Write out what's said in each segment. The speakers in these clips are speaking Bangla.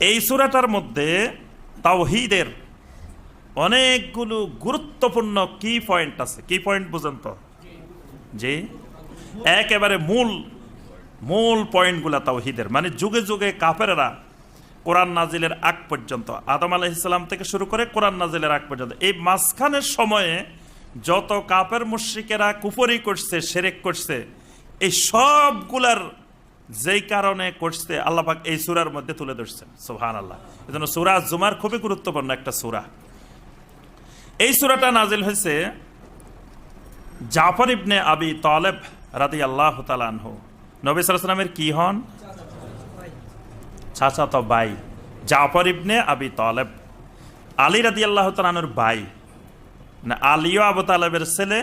এই সুরাটার মধ্যে তাওহিদের অনেকগুলো গুরুত্বপূর্ণ কি পয়েন্ট আছে। কি পয়েন্ট বুঝেন তো? জি। একেবারে মূল মূল পয়েন্টগুলা তাওহিদের। মানে যুগে যুগে কাফেরেরা কোরআন নাজিলের আগ পর্যন্ত, আদম আলাইসাল্লাম থেকে শুরু করে কোরআন নাজিলের আগ পর্যন্ত, এই মাঝখানের সময়ে যত কাপের মুশ্রিকেরা কুফরি করছে সেরেক করছে, এই সবগুলার যেই কারণে করছে আল্লাপাক এই সুরার মধ্যে তুলে ধরছেন। সোহান আল্লাহ এই জন্য সুরা জুমার খুবই গুরুত্বপূর্ণ একটা সুরা। এই সুরাটা নাজিল হয়েছে জাফর ইবনে আবি তালেব রাদি আল্লাহ তালানহু নবী সালামের কি হন? চাচাতো ভাই। জাফর ইবনে আবি তালেব। আলী রাদি আল্লাহ তালানুর বাই না, আলীও আবু তালেবের ছেলে,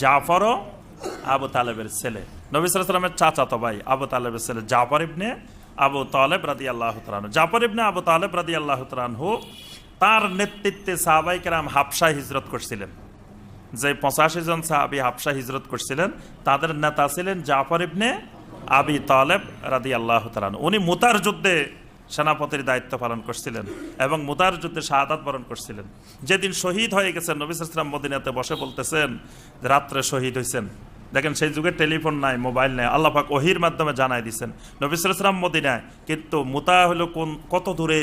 জাফরও আবু তালেবের ছেলে। নবী সালামের চাচাতো ভাই আবু তালেবের ছেলে জাফর ইবনে আবু তালেব রাদি আল্লাহ তালানহু জাফর ইবনে আবু তালেব রাদি আল্লাহ তার নেতৃত্বে সাহাবাই কেরাম হাফসা হিজরত করছিলেন। যে পঁচাশি জন সাহাবি হাফসা হিজরত করছিলেন, তাদের নেতা ছিলেন জাফর ইবনে আবি তালেব রাদি আল্লাহ তালান উনি মুতার যুদ্ধে সেনাপতির দায়িত্ব পালন করছিলেন এবং মুতার যুদ্ধে শাহাদাত বরণ করছিলেন। যেদিন শহীদ হয়ে গেছেন, নবী ইসলাম মদিনাতে বসে বলতেছেন রাত্রে শহীদ হয়েছেন দেখেন সেই যুগে টেলিফোন নাই, মোবাইল নাই আল্লাহাক ওহির মাধ্যমে জানাই দিচ্ছেন নবী ইসলাম মদিনায়, কিন্তু মোতা হলো কোন, কত দূরে,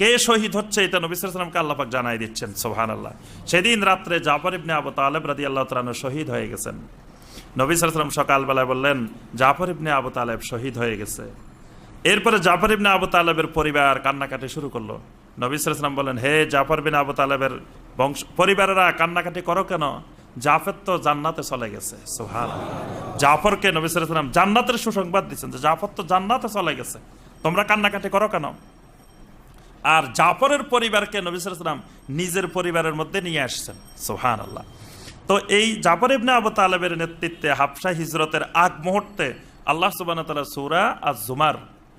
কে শহীদ হচ্ছে এটা নবী সালামকে আল্লাহাক জানাই দিচ্ছেন সোহান আল্লাহ সেদিন রাত্রে জাফর ইবনে আবু তালেব রাদি আল্লাহ তালানো শহীদ হয়ে গেছেন। নবী সালাম সকালবেলায় বললেন, জাফর ইবনে আবু তালেব শহীদ হয়ে গেছে। এরপরে জাফর ইবনে আবু তালেবের পরিবার কান্নাকাটি শুরু করল। নবী সালাম বললেন, হে জাফর বিন আবু তালেবের বংশ, পরিবারেরা কান্নাকাটি করো কেন? জাফর তো জান্নাতে চলে গেছে সোহান জাফরকে নবী সালাম জান্নাতের সুসংবাদ দিচ্ছেন যে জাফর তো জান্নাতে চলে গেছে। তোমরা কান্নাকাটি করো কেন? আর জাফরের পরিবারকে নবী সালাম নিজের পরিবারের মধ্যে নিয়ে আসছেন সোহান আল্লাহ তো এই জাফর ইবনে আবু তালেবের নেতৃত্বে হাফসা হিজরতের আগ মুহূর্তে আল্লাহ সুবান সুরা আর জুমার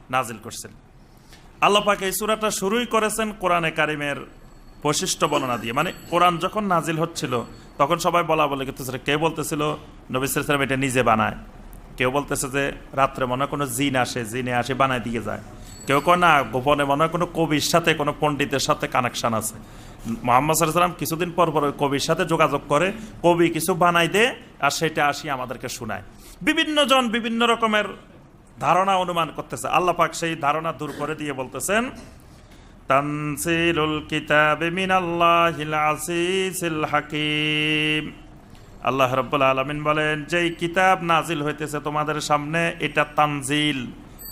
নাজিল করছেন। আল্লাহ পাক এই সুরাটা শুরুই করেছেন কোরআনে কারিমের বৈশিষ্ট্য বর্ণনা দিয়ে। মানে কোরআন যখন নাজিল হচ্ছিল তখন সবাই বলা বলে কিন্তু কে বলতেছিল? নবী সালাম এটা নিজে বানায়। কেউ বলতেছে যে, রাত্রে মনে কোনো জিন আসে, জিনে আসে বানায় দিয়ে যায়। কেউ কয়, না, গোপনে মনে হয় কোনো কবির সাথে, কোনো পণ্ডিতের সাথে কানেকশন আছে। মোহাম্মদ সাল্লাম কিছুদিন পর পর ওই কবির সাথে যোগাযোগ করে, কবি কিছু বানাই দে আর সেটা আসি আমাদেরকে শোনায়। বিভিন্ন জন বিভিন্ন রকমের ধারণা অনুমান করতেছে। আল্লাহ পাক সেই ধারণা দূর করে দিয়ে বলতেছেন তানসিলুল কিতাবে মিনাল্লাহিল আসিসিল হাকিম। আল্লাহ রব্বুল আলমিন বলেন, যেই কিতাব নাজিল হইতেছে তোমাদের সামনে, এটা তানজিল।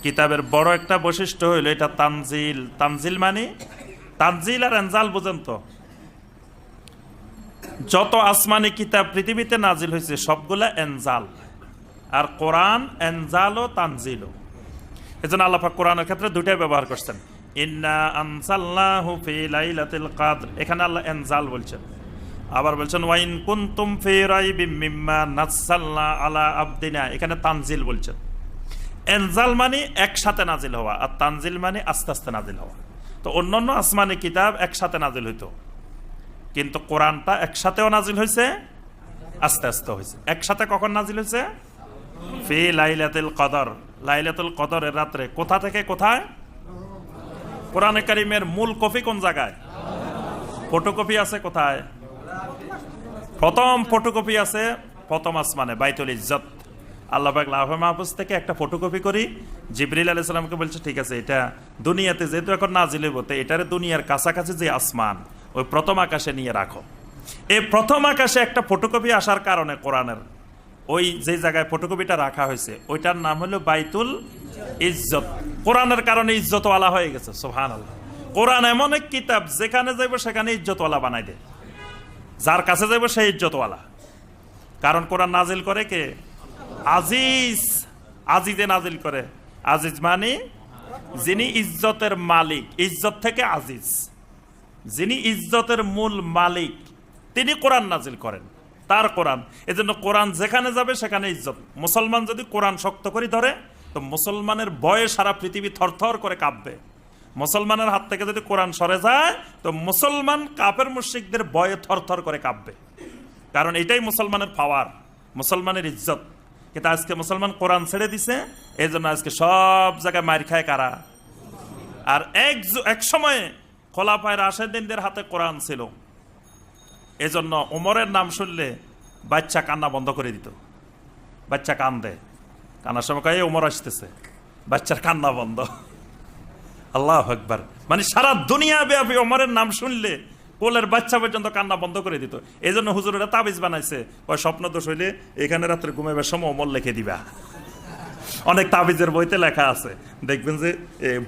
কিতাবের বড় একটা বৈশিষ্ট্য হইল এটা তানজিল। তানজিল মানে তানজিল আর এনজাল বুঝেন তো। যত আসমানি কিতাব পৃথিবীতে নাজিল হয়েছে সবগুলা এনজাল। আর কোরআন এনজাল ও তানজিল এই জন্য আল্লাহাক কোরআনের ক্ষেত্রে দুটাই ব্যবহার করছেন। এখানে আল্লাহ এনজাল বলছেন। আবার বলছেন, ওয়াইন কুনতুম মিম্মা নাসাল্লা আলা আবদিনা। এখানে তানজিল বলছেন। এনজাল মানে একসাথে নাজিল হওয়া, আর তানজিল মানে আস্তে আস্তে নাজিল হওয়া। তো অন্যান্য আসমানি কিতাব একসাথে নাজিল হইতো, কিন্তু কোরআনটা একসাথেও নাজিল হয়েছে আস্তে আস্তে হয়েছে একসাথে কখন নাজিল হয়েছে ফি লাইলাতুল কদর। লাইলাতুল কদরের রাত্রে। কোথা থেকে কোথায়? কোরআনে কারিমের মূল কপি কোন জায়গায়? ফটোকপি আছে কোথায়? প্রথম ফটোকপি আছে প্রথম আসমানে, বাইতুল ইজ্জত। আল্লাহ পাক লাভ মাহফুজ থেকে একটা ফটোকপি করি, জিবরিল আলাইহিস সালামকে বলছে, ঠিক আছে, এটা দুনিয়াতে যেহেতু এখন নাজিল হইব, তো এটারে দুনিয়ার কাছাকাছি যে আসমান, ওই প্রথম আকাশে নিয়ে রাখো। এই প্রথম আকাশে একটা ফটোকপি আসার কারণে কোরআনের ওই যে জায়গায় ফটোকপিটা রাখা হয়েছে, ওইটার নাম হলো বাইতুল ইজ্জত। কোরআনের কারণে ইজ্জতওয়ালা হয়ে গেছে সোহান আল্লাহ কোরআন এমন এক কিতাব, যেখানে যাইব সেখানে ইজ্জতওয়ালা বানাই দেয়। যার কাছে যাইব সেই ইজ্জতওয়ালা। কারণ কোরআন নাজিল করে কে? আজিজ। আজিজে নাজিল করে। আজিজ মানে যিনি ইজ্জতের মালিক, ইজ্জত থেকে আজিজ। যিনি ইজ্জতের মূল মালিক, তিনি কোরআন নাজিল করেন। তার কোরআন। এজন্য কোরআন যেখানে যাবে সেখানে ইজ্জত। মুসলমান যদি কোরআন শক্ত করে ধরে, তো মুসলমানের বয়ে সারা পৃথিবী থরথর করে কাঁপবে। মুসলমানের হাত থেকে যদি কোরআন সরে যায়, তো মুসলমান কাপের মুশিকদের বয়ে থরথর করে কাঁপবে। কারণ এটাই মুসলমানের পাওয়ার মুসলমানের ইজ্জত। কিন্তু আজকে মুসলমান কোরআন ছেড়ে দিছে এই জন্য আজকে সব জায়গায় মার খায় কারা? আর এক এক সময়ে খোলাফায় রাশেদিনদের হাতে কোরআন ছিল। এজন্য ওমরের নাম শুনলে বাচ্চা কান্না বন্ধ করে দিত। বাচ্চা কান্দে। কান্নার সময় কয়ে ওমর আসতেছে। বাচ্চার কান্না বন্ধ। আল্লাহ একবার মানে সারা দুনিয়া ব্যাপী ওমরের নাম শুনলে কোলের বাচ্চা পর্যন্ত কান্না বন্ধ করে দিত। এই জন্য হুজুরেরা তাবিজ বানাইছে। ওই স্বপ্ন দোষ হইলে এখানে রাত্রে ঘুমাইবার সময় ওমর লিখে দিবা। অনেক তাবিজের বইতে লেখা আছে। দেখবেন যে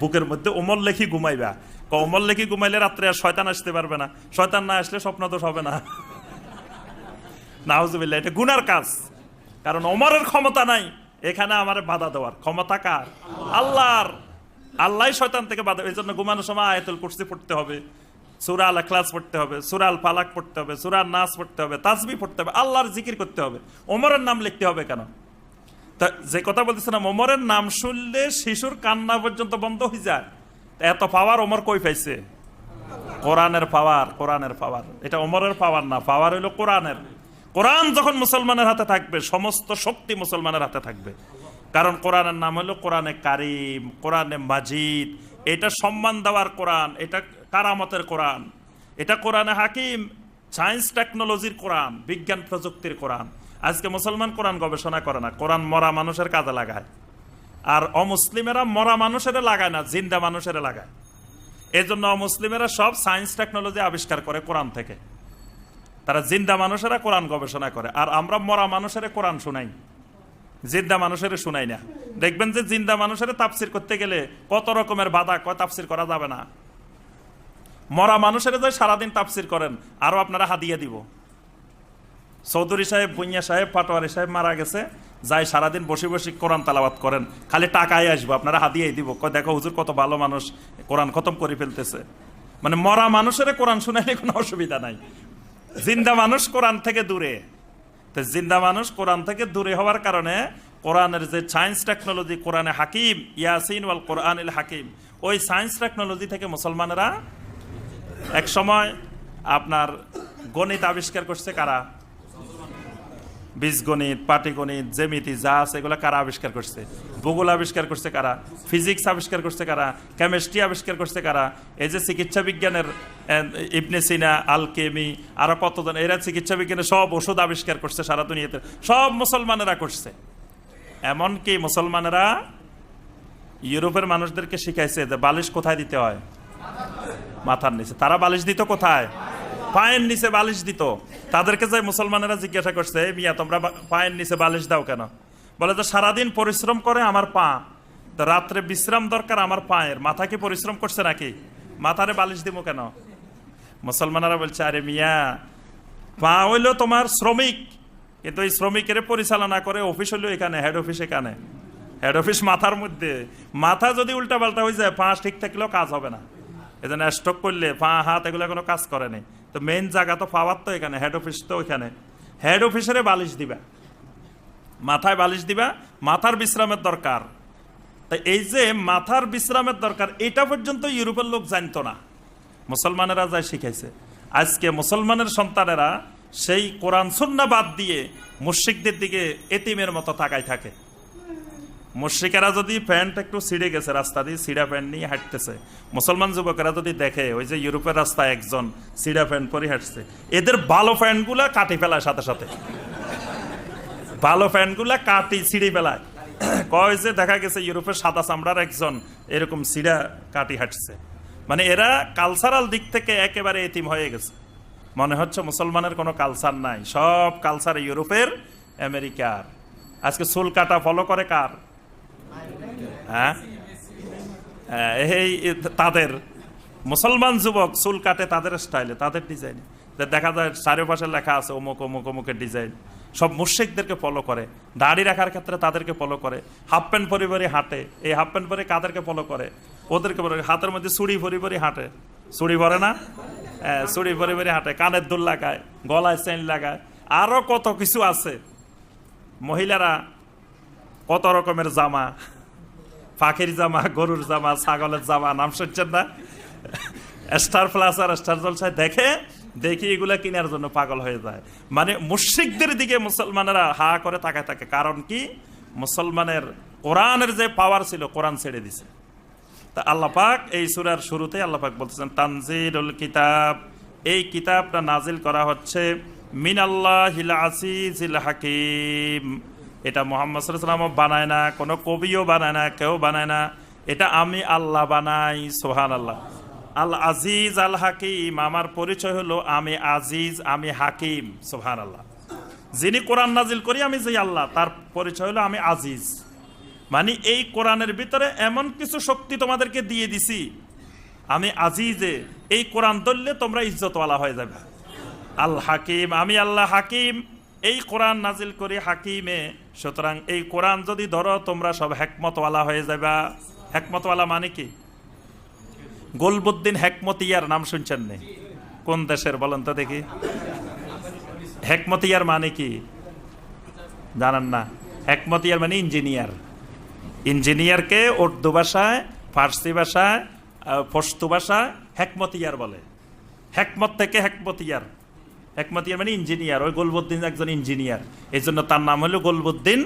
বুকের মধ্যে ওমর লেখি ঘুমাইবা। ক ওমর লেখি ঘুমাইলে রাত্রে আর শয়তান আসতে পারবে না। শয়তান না আসলে স্বপ্ন দোষ হবে না। নাহজুবিল্লাহ এটা গুনার কাজ। কারণ ওমরের ক্ষমতা নাই। এখানে আমার বাধা দেওয়ার। ক্ষমতা কার? আল্লাহর। আল্লাহ শয়তান থেকে বাধা এই জন্য ঘুমানোর সময় আয়াতুল কুরসি পড়তে হবে। সুরা আল ক্লাস পড়তে হবে সুরাল পালাক পড়তে হবে সুরার নাচ পড়তে হবে তাসবি পড়তে হবে, আল্লাহর জিকির করতে হবে। ওমরের নাম লিখতে হবে কেন? তা যে কথা বলতেছিলাম, ওমরের নাম শুনলে শিশুর কান্না পর্যন্ত বন্ধ হয়ে যায়। এত পাওয়ার ওমর কই পাইছে? কোরআনের পাওয়ার কোরআনের পাওয়ার এটা ওমরের পাওয়ার না পাওয়ার হইল কোরআনের। কোরআন যখন মুসলমানের হাতে থাকবে, সমস্ত শক্তি মুসলমানের হাতে থাকবে। কারণ কোরআনের নাম হলো কোরআনে কারিম, কোরআনে মাজিদ। এটা সম্মান দেওয়ার কোরআন, এটা কারামতের কোরআন। এটা কোরআনে হাকিম সায়েন্স টেকনোলজির কোরআন, বিজ্ঞান, প্রযুক্তির কোরআন। আজকে মুসলমান কোরআন গবেষণা করে না, কোরআন মরা মানুষের কাজে লাগায়। আর অমুসলিমেরা মরা মানুষের লাগায় না, জিন্দা মানুষের লাগায়। এই জন্য মুসলিমেরা সব সায়েন্স টেকনোলজি আবিষ্কার করে কোরআন থেকে। তারা জিন্দা মানুষেরা কোরআন গবেষণা করে, আর আমরা মরা মানুষের কোরআন শুনাই। জিন্দা মানুষের শুনাই না। দেখবেন যে জিন্দা মানুষের তাপসির করতে গেলে কত রকমের বাধা, কয় তাপসির করা যাবে না। মরা মানুষের যে সারাদিন তাপসির করেন, আরও আপনারা হাদিয়ে দিব। চৌধুরী সাহেব ভুইয়া সাহেব, পাটোয়ারি সাহেব মারা গেছে যাই সারাদিন বসে বসে কোরআন তালাবাত করেন। খালি টাকায় আসব, আপনারা হাদিয়ে দিব। দেখো, হুজুর, কত ভালো মানুষ কোরআন খতম করে ফেলতেছে। মানে মরা মানুষের কোরআন শুনাইলে কোনো অসুবিধা নাই। জিন্দা মানুষ কোরআন থেকে দূরে। তো জিন্দা মানুষ কোরআন থেকে দূরে হওয়ার কারণে কোরআনের যে সায়েন্স টেকনোলজি, কোরআনে হাকিম, ইয়াসিন ওয়াল কোরআন হাকিম, ওই সায়েন্স টেকনোলজি থেকে মুসলমানেরা এক সময় আপনার গণিত আবিষ্কার করছে কারা? বীজগণিত পাটিগণিত জেমিতি যা আছে এগুলো কারা আবিষ্কার করছে? ভূগোল আবিষ্কার করছে কারা? ফিজিক্স আবিষ্কার করছে কারা? কেমিস্ট্রি আবিষ্কার করছে কারা? এই যে চিকিৎসা বিজ্ঞানের ইবনে সিনা, আলকেমি, আরও কতজন, এরা চিকিৎসা বিজ্ঞানের সব ওষুধ আবিষ্কার করছে সারা দুনিয়াতে। সব মুসলমানেরা করছে। এমনকি মুসলমানেরা ইউরোপের মানুষদেরকে শিখাইছে যে বালিশ কোথায় দিতে হয়? মাথার নিচে। তারা বালিশ দিত কোথায়? পায়ের নিচে বালিশ দিত। তাদেরকে যে মুসলমানেরা জিজ্ঞাসা করছে "এই মিয়া, তোমরা পায়ের নিচে বালিশ দাও কেন? বলে যে, সারাদিন পরিশ্রম করে আমার পা। তো রাত্রে বিশ্রাম দরকার আমার পায়ের। মাথা কি পরিশ্রম করছে নাকি? মাথারে বালিশ দিব কেন? মুসলমানেরা বলছে, আরে মিয়া, পা হইল তোমার শ্রমিক। কিন্তু এই শ্রমিকের পরিচালনা করে অফিস হইল এখানে হেড অফিস এখানে। হেড অফিস মাথার মধ্যে। মাথা যদি উল্টা পাল্টা হয়ে যায়, পা ঠিক থাকলেও কাজ হবে না। এজন্য স্টক করলে, পা, হাত এগুলো কোনো কাজ করে নেই। তো মেইন জায়গা তো পাওয়ার তো এখানে হেড অফিস তো ওইখানে। হেড অফিসারে বালিশ দিবা। মাথায় বালিশ দিবা, মাথার বিশ্রামের দরকার। তাই এই যে মাথার বিশ্রামের দরকার, এটা পর্যন্ত ইউরোপের লোক জানতো না। মুসলমানেরা যাই শিখাইছে। আজকে মুসলমানের সন্তানেরা সেই কোরআন, সুন্না বাদ দিয়ে মুশ্রিকদের দিকে এতিমের মতো তাকায় থাকে। মুশ্রিকেরা যদি প্যান্ট একটু ছিঁড়ে গেছে, রাস্তা দিয়ে সিঁড়া প্যান্ট নিয়ে হাঁটতেছে। মুসলমান যুবকেরা যদি দেখে, ওই যে ইউরোপের রাস্তায় একজন সিঁড়া প্যান্ট পরে হাঁটছে, এদের ভালো প্যান্টগুলা কাটি ফেলায় সাথে সাথে। ভালো প্যান্টগুলা কাটি ছিঁড়ে ফেলায়। কয় যে দেখা গেছে, ইউরোপের সাদা চামড়ার একজন এরকম সিঁড়া কাটি হাঁটছে। মানে এরা কালচারাল দিক থেকে একেবারে এতিম হয়ে গেছে। মনে হচ্ছে মুসলমানের কোনো কালচার নাই। সব কালচার ইউরোপের, আমেরিকার। আজকে চুল কাটা ফলো করে কার? হ্যাঁ? হ্যাঁ, এই তাদের। মুসলমান যুবক চুল কাটে তাদের স্টাইলে তাদের ডিজাইনে দেখা যায় চারিপাশে লেখা আছে অমুক অমুক অমুকের ডিজাইন সব মুর্শিকদেরকে ফলো করে। দাড়ি রাখার ক্ষেত্রে তাদেরকে ফলো করে। হাফ প্যান্ট পরিবারে হাঁটে। এই হাফ প্যান্ট পরে কাদেরকে ফলো করে? ওদেরকে পরে হাতের মধ্যে চুড়ি পরিবারে হাঁটে। চুড়ি ভরে না? হ্যাঁ, চুড়ি পরিবারে হাঁটে। কানের দুল লাগায় গলায় চেন লাগায়। আরও কত কিছু আছে। মহিলারা কত রকমের জামা? পাখির জামা, গরুর জামা, ছাগলের জামা, নাম শুনছেন না? স্টার প্লাস আর স্টার জলসায় দেখে, দেখি এগুলা কেনার জন্য পাগল হয়ে যায়। মানে মুশ্রিকদের দিকে মুসলমানেরা হা করে তাকায় থাকে। কারণ কি? মুসলমানের কোরআনের যে পাওয়ার ছিল, কোরআন ছেড়ে দিছে। তা আল্লাহ পাক এই সুরার শুরুতে আল্লাহ পাক বলতেছেন, তানজিলুল কিতাব। এই কিতাবটা নাজিল করা হচ্ছে, মিনাল্লাহিল আসিজিল হাকিম। এটা মোহাম্মদ সাল্লাম বানায় না, কোনো কবিও বানায় না, কেউ বানায় না। এটা আমি আল্লাহ বানাই সোহান আল্লাহ আল আজিজ আল হাকিম আমার পরিচয় হলো আমি আজিজ, আমি হাকিম সোহান আল্লাহ যিনি কোরআন নাজিল করি, আমি যে আল্লাহ, তার পরিচয় হলো আমি আজিজ। মানে এই কোরআনের ভিতরে এমন কিছু শক্তি তোমাদেরকে দিয়ে দিছি, আমি আজিজে, এই কোরআন ধরলে তোমরা ইজ্জতওয়ালা হয়ে যাবে। আল হাকিম আমি আল্লাহ হাকিম, এই কোরআন নাজিল করি হাকিমে। সুতরাং এই কোরআন যদি ধরো, তোমরা সব হেকমতওয়ালা হয়ে যাবা হেকমতওয়ালা মানে কি? গোলবুদ্দিন হেকমতিয়ার নাম শুনছেন নে? কোন দেশের বলেন তো দেখি। হেকমতিয়ার মানে কি? জানান না। হেকমতিয়ার মানে ইঞ্জিনিয়ার। ইঞ্জিনিয়ারকে উর্দু ভাষায়, ফার্সি ভাষায় পশতু ভাষায় হেকমতিয়ার বলে। হেকমত থেকে হেকমতিয়ার। হেকমতিয়ার মানে ইঞ্জিনিয়ার ওই গোলবুদ্দিন একজন ইঞ্জিনিয়ার। এই জন্য তার নাম হলো গোলবুদ্দিন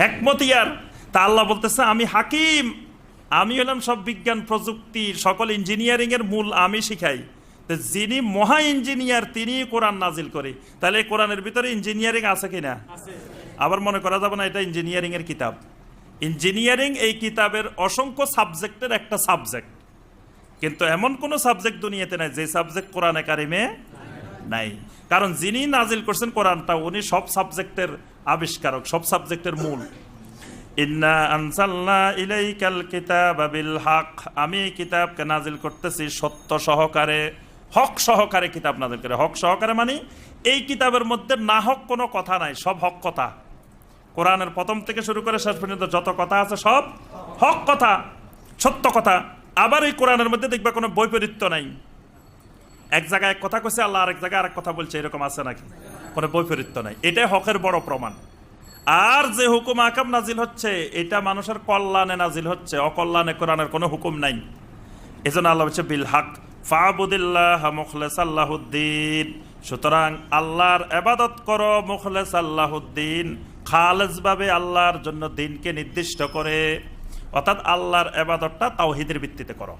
হেকমতিয়ার তা আল্লাহ বলতেছে আমি হাকিম আমি হলাম সব বিজ্ঞান প্রযুক্তি সকল ইঞ্জিনিয়ারিং এর মূল আমি শিখাই। তো যিনি মহা ইঞ্জিনিয়ার তিনি কোরআন নাজিল করে। তাহলে এই কোরআনের ভিতরে ইঞ্জিনিয়ারিং আছে কিনা? আবার মনে করা যাবে না এটা ইঞ্জিনিয়ারিং এর কিতাব। ইঞ্জিনিয়ারিং এই কিতাবের অসংখ্য সাবজেক্টের একটা সাবজেক্ট। কিন্তু এমন কোন সাবজেক্ট দুনিয়াতে নাই যে সাবজেক্ট কোরআনে কারিমে নাই। কারণ যিনি নাজিল করছেন কোরআনটা, উনি সব সাবজেক্টের আবিষ্কারক, সব সাবজেক্টের মূল। ইন্না আনসালনা ইলাইকাল কিতাব বিল হক আমি কিতাবকে নাজিল করতেছি সত্য সহকারে, হক সহকারে কিতাব নাজিল করে। হক সহকারে মানে এই কিতাবের মধ্যে না হক কোনো কথা নাই, সব হক কথা। কোরআনের প্রথম থেকে শুরু করে শেষ পর্যন্ত যত কথা আছে সব হক কথা, সত্য কথা। আবার এই কোরআনের মধ্যে দেখবে কোনো বৈপরীত্য নাই। এক জায়গায় এক কথা কইছে, আল্লাহ আরেক জায়গায় আরেক কথা বলছে, এরকম আছে নাকি? কোনো বৈপরীত্য নাই। এটাই হকের বড় প্রমাণ। আর যে হুকুম আকাম নাজিল হচ্ছে, এটা মানুষের কল্যাণে নাজিল হচ্ছে। অকল্যাণে কোরআনের কোনো হুকুম নাই। এজন্য আল্লাহ হচ্ছে বিল হক, ফাবুদিল্লাহ মুখলেস আল্লাহুদ্দিন সুতরাং আল্লাহর এবাদত করো মুখলেস খালেজ ভাবে আল্লাহর জন্য দিনকে নির্দিষ্ট করে। অর্থাৎ আল্লাহর এবাদতটা তাওহিদের ভিত্তিতে করো।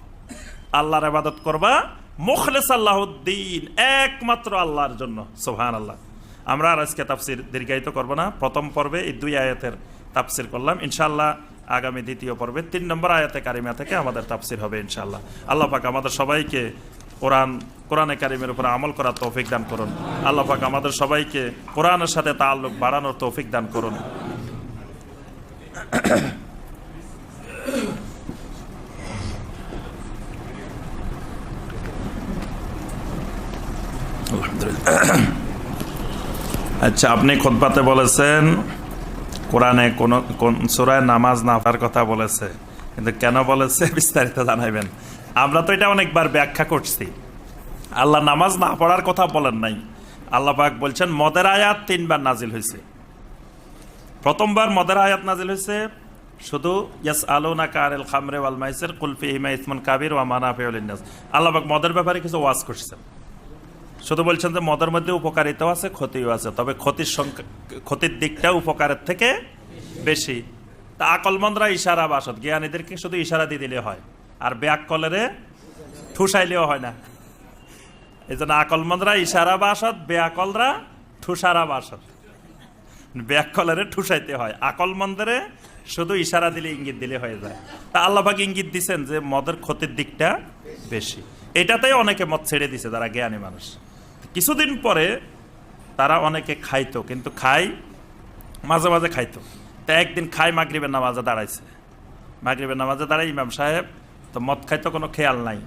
আল্লাহর এবাদত করবা মুখলেস আল্লাহুদ্দিন, একমাত্র আল্লাহর জন্য সোহান আল্লাহ আমরা আর আজকে তাফসির দীর্ঘায়িত করব না। প্রথম পর্বে এই দুই আয়াতের তাফসির করলাম। ইনশাল্লাহ আগামী দ্বিতীয় পর্বে তিন নম্বর আয়াতে কারিমা থেকে আমাদের তাফসির হবে ইনশাল্লাহ আল্লাহ পাক আমাদের সবাইকে কোরআন, কোরআনে কারিমের উপরে আমল করার তৌফিক দান করুন। আল্লাহ পাক আমাদের সবাইকে কোরআনের সাথে তাল্লুক বাড়ানোর তৌফিক দান করুন। আচ্ছা আপনি খোদবাতে বলেছেন, কোরআনে কোন সুরায় নামাজ না পড়ার কথা বলেছে। কিন্তু কেন বলেছে, বিস্তারিত জানাইবেন। আমরা তো এটা অনেকবার ব্যাখ্যা করছি। আল্লাহ নামাজ না পড়ার কথা বলেন নাই। আল্লাহ পাক বলছেন, মদের আয়াত তিনবার নাজিল হয়েছে। প্রথমবার মদের আয়াত নাজিল হয়েছে শুধু ইয়াস আলোনা কারেল খামরে ওয়াল মাইসের কুলফি হিমা ইসমন কাবির ওয়া মানাফে আল্লাহ পাক মদের ব্যাপারে কিছু ওয়াজ করছেন। শুধু বলছেন যে মদের মধ্যে উপকারিতাও আছে, ক্ষতিও আছে, তবে ক্ষতির সংখ্যা, ক্ষতির দিকটা উপকারের থেকে বেশি। তা আকলমন্দরা ইশারা বাসত জ্ঞানীদেরকে শুধু ইশারা দিয়ে দিলে হয়, আর ব্যাক কলেরে ঠুসাইলেও হয় না। এই জন্য আকলমন্দরা ইশারা বাসত ব্যাকলরা ঠুসারা বাসত ব্যাক কলেরে ঠুসাইতে হয়, আকলমন্দরে শুধু ইশারা দিলে ইঙ্গিত দিলে হয়ে যায়। তা আল্লাহবাক ইঙ্গিত দিচ্ছেন যে মদের ক্ষতির দিকটা বেশি। এটাতেই অনেকে মদ ছেড়ে দিছে, যারা জ্ঞানী মানুষ। কিছুদিন পরে তারা অনেকে খাইতো, কিন্তু খাই, মাঝে মাঝে খাইতো। তা একদিন খাই, মাগরিবের নামাজে দাঁড়াইছে। মাগরিবের নামাজে দাঁড়াই ইমাম সাহেব, তো মদ খাইতো কোনো খেয়াল নাই।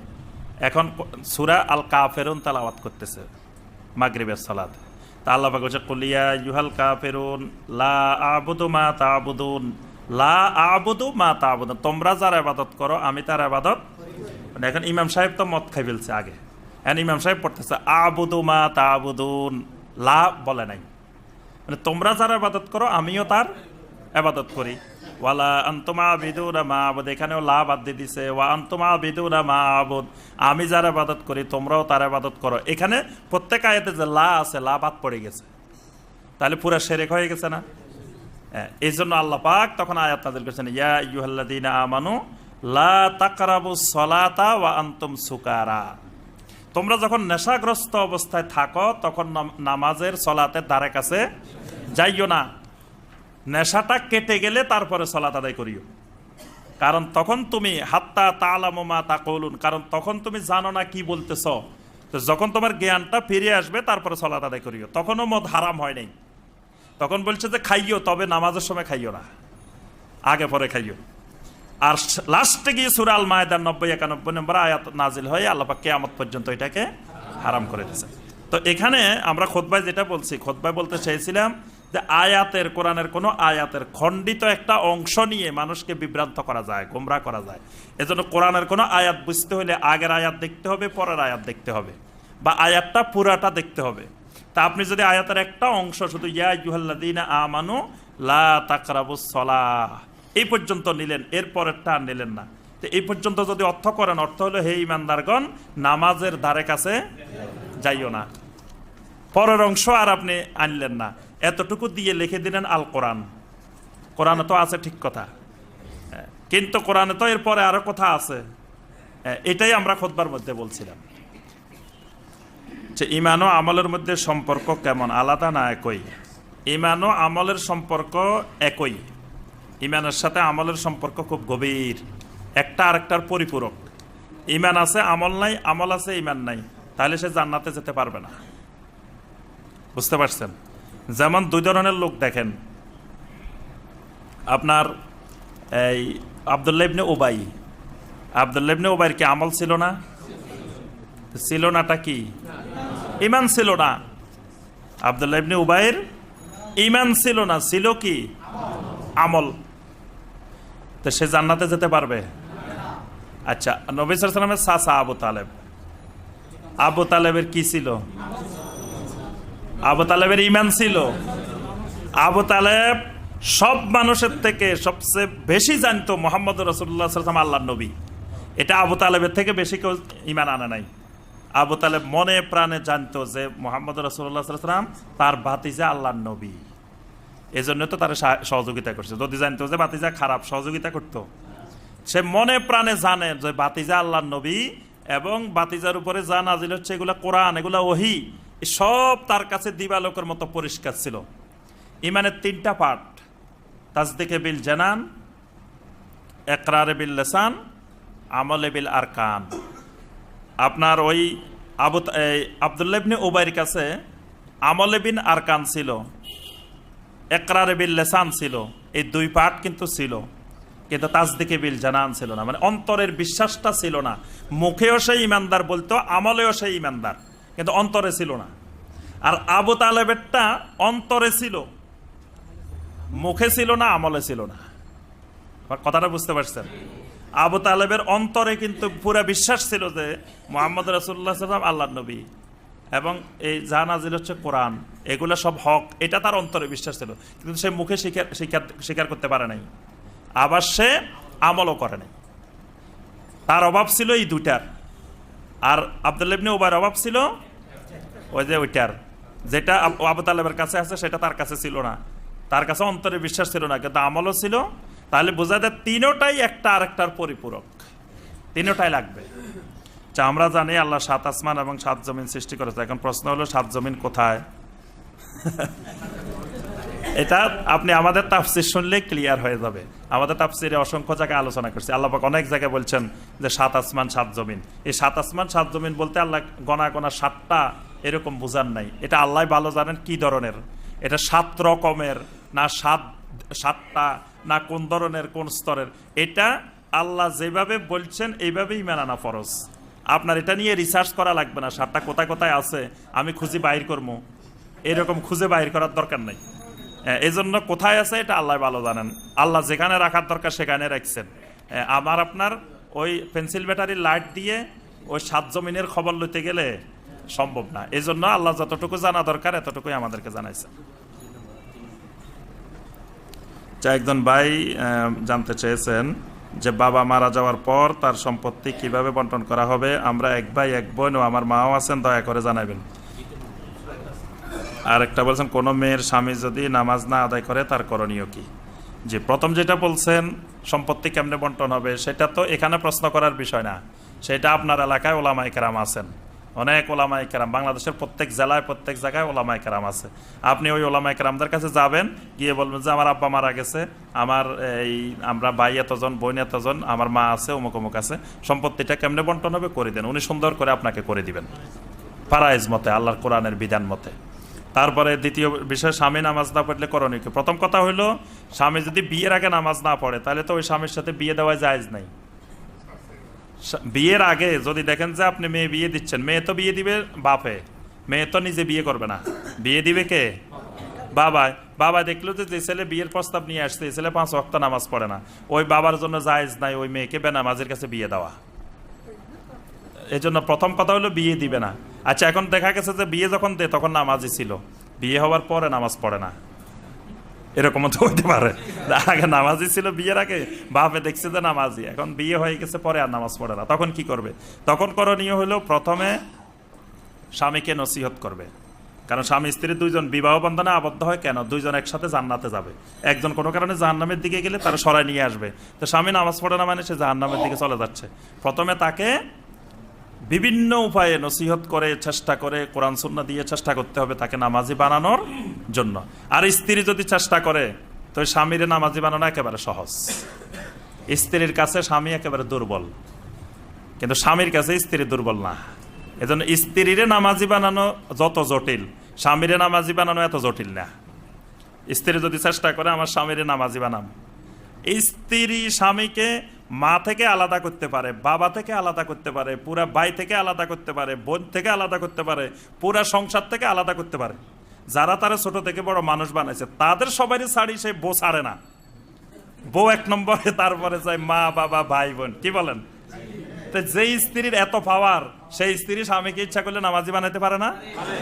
এখন সুরা আল কা ফেরুন কাফেরুন তালাওয়াত করতেছে মাগরিবের সালাদ তা আল্লাহ পাক কুলিয়া ইউহাল কাফেরুন, লা আবুদু মা তা তাবুদুন, লা আবুদু মা তা তাবুদুন। তোমরা যার আবাদত করো, আমি তার আবাদত এখন ইমাম সাহেব তো মদ খাই ফেলছে আগে। এখন ইমাম সাহেব পড়তেছে আবুদু মা তাবুদুন। লা বলে নাই। মানে তোমরা যার আবাদত করো আমিও তার আবাদত করি। ওয়ালা আন্তমা বিদুরা মা আবুদ। এখানেও লা বাদ দিয়ে দিছে ওয়া আন্তমা বিদুরা মা আবুদ। আমি যার আবাদত করি তোমরাও তার আবাদত করো। এখানে প্রত্যেক আয়াতে যে লা আছে লা বাদ পড়ে গেছে। তাহলে পুরা সেরেক হয়ে গেছে না? হ্যাঁ, এই জন্য আল্লাহ পাক তখন আয়াত নাজিল করেছেন ইয়া ইউহাল্লাদিনা আমানু লা তাকরাবু সলাতা ওয়া আনতুম সুকারা। তোমরা যখন নেশাগ্রস্ত অবস্থায় থাকো, তখন নামাজের সলাতের ধারে কাছে যাইও না। নেশাটা কেটে গেলে তারপরে সলাত আদায় করিও। কারণ তখন তুমি হাত্তা তালামা তাকলুন, কারণ তখন তুমি জানো না কি বলতেছ। তো যখন তোমার জ্ঞানটা ফিরে আসবে, তারপরে সলাত আদায় করিও। তখনও মদ হারাম হয় নাই। তখন বলছে যে খাইও, তবে নামাজের সময় খাইও না। আগে পরে খাইও। আর লাস্টে গিয়ে সুরাল মায়দার নব্বই একানব্বই নম্বর আয়াত নাজিল হয়ে আল্লাপা কেয়ামত পর্যন্ত এটাকে হারাম করে দিয়েছে। তো এখানে আমরা খোদবায় যেটা বলছি খোদবায় বলতে চেয়েছিলাম যে আয়াতের, কোরআনের কোনো আয়াতের খণ্ডিত একটা অংশ নিয়ে মানুষকে বিভ্রান্ত করা যায়, গোমরা করা যায়। এজন্য কোরআনের কোনো আয়াত বুঝতে হলে আগের আয়াত দেখতে হবে, পরের আয়াত দেখতে হবে বা আয়াতটা পুরাটা দেখতে হবে। তা আপনি যদি আয়াতের একটা অংশ শুধু ইয়া ইউহাল্লাদিনা আমানু লা তাকরাবুস সলাহ এই পর্যন্ত নিলেন এর পরেরটা আর নিলেন না। তো এই পর্যন্ত যদি অর্থ করেন অর্থ হলো হে ইমানদারগণ নামাজের ধারে কাছে যাইও না। পরের অংশ আর আপনি আনলেন না। এতটুকু দিয়ে লিখে দিলেন আল কোরআন। কোরআনে তো আছে ঠিক কথা। হ্যাঁ, কিন্তু কোরআনে তো এরপরে আরও কথা আছে। হ্যাঁ, এটাই আমরা খোদবার মধ্যে বলছিলাম। যে ইমান ও আমলের মধ্যে সম্পর্ক কেমন? আলাদা না একই? ইমান ও আমলের সম্পর্ক একই। ইমানের সাথে আমলের সম্পর্ক খুব গভীর। একটা আরেকটার পরিপূরক। ইমান আছে, আমল নাই, আমল আছে, ইমান নাই। তাহলে সে জান্নাতে যেতে পারবে না। বুঝতে পারছেন? যেমন দুই ধরনের লোক দেখেন। আপনার এই আবদুল্লাহ ইবনে ওবাই আবদুল্লাহ ইবনে ওবাইয়ের কি আমল ছিল না? ছিল নাটা কি? ইমান ছিল না। আবদুল্লাহ ইবনে উবাইর ইমান ছিল না। ছিল কি? আমল। তো সে জান্নাতে যেতে পারবে? আচ্ছা নবী সালামের সাসা আবু তালেব। আবু তালেবের কি ছিল? আবু তালেবের ইমান ছিল। আবু তালেব সব মানুষের থেকে সবচেয়ে বেশি জানতো মোহাম্মদ রসুল্লাহ সাল্লাম আল্লাহ নবী। এটা আবু তালেবের থেকে বেশি কেউ ইমান আনে নাই। আবু তালেব মনে প্রাণে জানতো যে মোহাম্মদ রসুল্লাহ সাল্লাম তার ভাতিজা আল্লাহ নবী। এই জন্য তো তারা সহযোগিতা করছে। যদি জানতো যে বাতিজা খারাপ, সহযোগিতা করতো। সে মনে প্রাণে জানে যে বাতিজা আল্লাহ নবী এবং বাতিজার উপরে যা নাজিল হচ্ছে এগুলা কোরআন, এগুলা ওহি সব তার কাছে দিবালোকের মতো পরিষ্কার ছিল। ইমানের তিনটা পার্ট তাজদিকে বিল জানান, একরারে বিল লেসান, আমলে বিল আরকান। আপনার ওই আবু আবদুল্লাবনে ওবাইয়ের কাছে আমলে বিন আরকান ছিল। একরারে বিল লেসান ছিল। এই দুই পার্ট কিন্তু ছিল। কিন্তু তাজদিকে বিল জানান ছিল না। মানে অন্তরের বিশ্বাসটা ছিল না। মুখেও সেই ইমানদার বলতো, আমলেও সেই ইমানদার। কিন্তু অন্তরে ছিল না। আর আবু তালেবেরটা অন্তরে ছিল। মুখে ছিল না, আমলে ছিল না। কথাটা বুঝতে পারছেন? আবু তালেবের অন্তরে কিন্তু পুরা বিশ্বাস ছিল যে মোহাম্মদ রাসুল্লাহ সাল্লাম আল্লাহ নবী। এবং এই জাহানাজিল হচ্ছে কোরআন, এগুলো সব হক, এটা তার অন্তরে বিশ্বাস ছিল। কিন্তু সে মুখে স্বীকার স্বীকার স্বীকার করতে পারে নাই। আবার সে আমলও করে নাই। তার অভাব ছিল এই দুইটার। আর আবদুল্লাবনি ওবার অভাব ছিল ওই যে ওইটার। যেটা আবু তালেবের কাছে আছে, সেটা তার কাছে ছিল না। তার কাছে অন্তরে বিশ্বাস ছিল না, কিন্তু আমলও ছিল। তাহলে বোঝা যায় তিনোটাই একটা আরেকটার পরিপূরক। তিনোটাই লাগবে। আচ্ছা, আমরা জানি আল্লাহ সাত আসমান এবং সাত জমিন সৃষ্টি করেছে। এখন প্রশ্ন হলো সাত জমিন কোথায়? এটা আপনি আমাদের তাফসির শুনলে ক্লিয়ার হয়ে যাবে। আমাদের তাফসিরে অসংখ্য জায়গায় আলোচনা করছি। আল্লাপাক অনেক জায়গায় বলছেন যে সাত আসমান সাত জমিন। এই সাত আসমান সাত জমিন বলতে আল্লাহ গনা গনা সাতটা এরকম বুঝান নাই। এটা আল্লাহ ভালো জানেন কি ধরনের। এটা সাত রকমের না সাত সাতটা না কোন ধরনের কোন স্তরের। এটা আল্লাহ যেভাবে বলছেন এইভাবেই মেনানা ফরজ। আপনার এটা নিয়ে রিসার্চ করা লাগবে না সাতটা কোথায় কোথায় আছে, আমি খুঁজি বাইর করব। এরকম খুঁজে বাইর করার দরকার নাই। এই জন্য কোথায় আছে এটা আল্লাহ ভালো জানেন। আল্লাহ যেখানে রাখার দরকার সেখানে রাখছেন। আমার আপনার ওই পেন্সিল ব্যাটারির লাইট দিয়ে ওই সাত জমিনের খবর লইতে গেলে সম্ভব না। এই জন্য আল্লাহ যতটুকু জানা দরকার, এতটুকুই আমাদেরকে জানাইছে যা একজন ভাই জানতে চেয়েছেন যে বাবা মারা যাওয়ার পর তার সম্পত্তি কীভাবে বন্টন করা হবে, আমরা এক ভাই, এক বোন ও আমার মাও আছেন, দয়া করে জানাবেন। আর একটা বলছেন, কোনো মেয়ের স্বামী যদি নামাজ না আদায় করে, তার করণীয় কি? যে প্রথম যেটা বলছেন, সম্পত্তি কেমনে বন্টন হবে, সেটা তো এখানে প্রশ্ন করার বিষয় না। সেটা আপনার এলাকায় ওলামাই কেরাম আছেন। অনেক ওলামাই কেরাম, বাংলাদেশের প্রত্যেক জেলায়, প্রত্যেক জায়গায় ওলামাই কেরাম আছে। আপনি ওই ওলামাই কেরামদের কাছে যাবেন, গিয়ে বলবেন যে, আমার আব্বা মারা গেছে, আমার এই, আমরা ভাই এতজন, বোন এতজন, আমার মা আছে, অমুক অমুক আছে, সম্পত্তিটা কেমনে বন্টন হবে করে দেন। উনি সুন্দর করে আপনাকে করে দিবেন। ফারাইজ মতে, আল্লাহর কোরআনের বিধান মতে। তারপরে দ্বিতীয় বিষয়, স্বামী নামাজ না পড়লে করণীয় প্রথম কথা হইল, স্বামী যদি বিয়ের আগে নামাজ না পড়ে, তাহলে তো ওই স্বামীর সাথে বিয়ে দেওয়া জায়েজ নাই। বিয়ের আগে যদি দেখেন যে আপনি মেয়ে বিয়ে দিচ্ছেন, মেয়ে তো বিয়ে দিবে বাপে, মেয়ে তো নিজে বিয়ে করবে না। বিয়ে দিবে কে? বাবা বাবা দেখল যে যে ছেলে বিয়ের প্রস্তাব নিয়ে আসছে, এই ছেলে পাঁচ ওয়াক্ত নামাজ পড়ে না। ওই বাবার জন্য জায়েজ নাই, ওই মেয়েকে বেনামাজের কাছে বিয়ে দেওয়া। এই জন্য প্রথম কথা হলো বিয়ে দিবে না। আচ্ছা এখন দেখা গেছে যে বিয়ে যখন দে তখন নামাজই ছিল। বিয়ে হওয়ার পরে নামাজ পড়ে না। এরকমও তো হইতে পারে। আগে নামাজি ছিল বিয়ের আগে, বাপে দেখছে যে নামাজি। এখন বিয়ে হয়ে গেছে পরে আর নামাজ পড়ে না। তখন কি করবে? তখন করণীয় হলো প্রথমে স্বামীকে নসিহত করবে। কারণ স্বামী, স্ত্রী দুইজন বিবাহ বন্ধনে আবদ্ধ হয় কেন? দুইজন একসাথে জান্নাতে যাবে। একজন কোনো কারণে জাহান্নামের দিকে গেলে তারা সরাই নিয়ে আসবে। তো স্বামী নামাজ পড়ে না মানে সে জাহান্নামের দিকে চলে যাচ্ছে। প্রথমে তাকে বিভিন্ন উপায়ে নসিহত করে, চেষ্টা করে, কোরআন সুন্না দিয়ে চেষ্টা করতে হবে তাকে নামাজি বানানোর জন্য। আর স্ত্রী যদি চেষ্টা করে, তো স্বামীর নামাজি বানানো একেবারে সহজ। স্ত্রীর কাছে স্বামী একেবারে দুর্বল। কিন্তু স্বামীর কাছে স্ত্রী দুর্বল না। এজন্য স্ত্রীরে নামাজি বানানো যত জটিল, স্বামীরে নামাজি বানানো এত জটিল না। স্ত্রী যদি চেষ্টা করে, আমার স্বামীরে নামাজি বানাম। স্ত্রী স্বামীকে মা থেকে আলাদা করতে পারে, বাবা থেকে আলাদা করতে পারে, পুরা ভাই থেকে আলাদা করতে পারে, বোন থেকে আলাদা করতে পারে, পুরা সংসার থেকে আলাদা করতে পারে। যারা তারা ছোট থেকে বড় মানুষ বানাইছে, তাদের সবারই শাড়ি সে বউ ছাড়ে না। বউ এক নম্বরে, তারপরে যায় মা, বাবা, ভাই, বোন, কি বলেন? তো যেই স্ত্রীর এত পাওয়ার সেই স্ত্রী স্বামীকে ইচ্ছা করলে নামাজি বানাতে পারে না?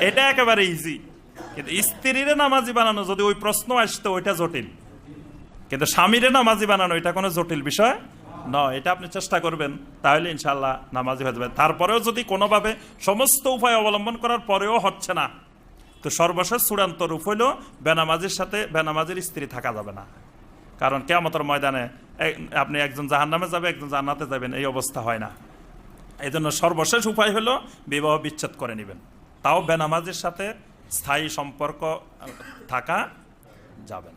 এটা একেবারে ইজি কিন্তু স্ত্রীরে নামাজি বানানো, যদি ওই প্রশ্ন আসতো, ওইটা জটিল। কিন্তু স্বামীরে নামাজি বানানো, এটা কোনো জটিল বিষয় নয় এটা আপনি চেষ্টা করবেন, তাহলে ইনশাল্লাহ নামাজি হয়ে যাবে। তারপরেও যদি কোনোভাবে সমস্ত উপায় অবলম্বন করার পরেও হচ্ছে না, তো সর্বশেষ চূড়ান্ত রূপ হইল বেনামাজির সাথে বেনামাজির স্ত্রী থাকা যাবে না। কারণ কেমতর ময়দানে আপনি একজন জাহান নামে যাবে, একজন জান্নাতে যাবেন, এই অবস্থা হয় না। এই জন্য সর্বশেষ উপায় হলো বিবাহ বিচ্ছেদ করে নেবেন। তাও বেনামাজির সাথে স্থায়ী সম্পর্ক থাকা যাবে না।